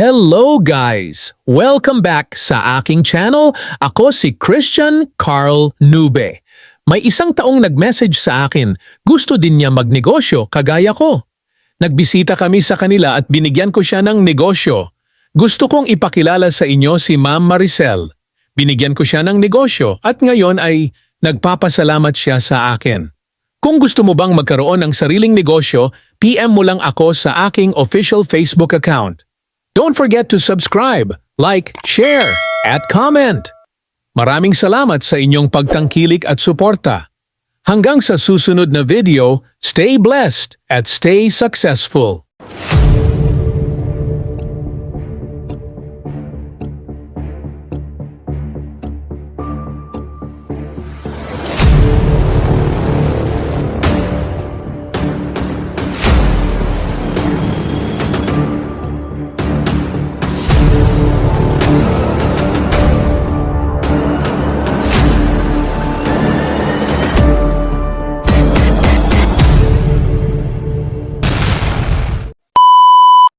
Hello guys! Welcome back sa aking channel. Ako si Christian Carl Nube. May isang taong nag-message sa akin. Gusto din niya magnegosyo kagaya ko. Nagbisita kami sa kanila at binigyan ko siya ng negosyo. Gusto kong ipakilala sa inyo si Ma'am Maricel. Binigyan ko siya ng negosyo at ngayon ay nagpapasalamat siya sa akin. Kung gusto mo bang magkaroon ng sariling negosyo, PM mo lang ako sa aking official Facebook account. Don't forget to subscribe, like, share, at comment. Maraming salamat sa inyong pagtangkilik at suporta. Hanggang sa susunod na video, stay blessed at stay successful.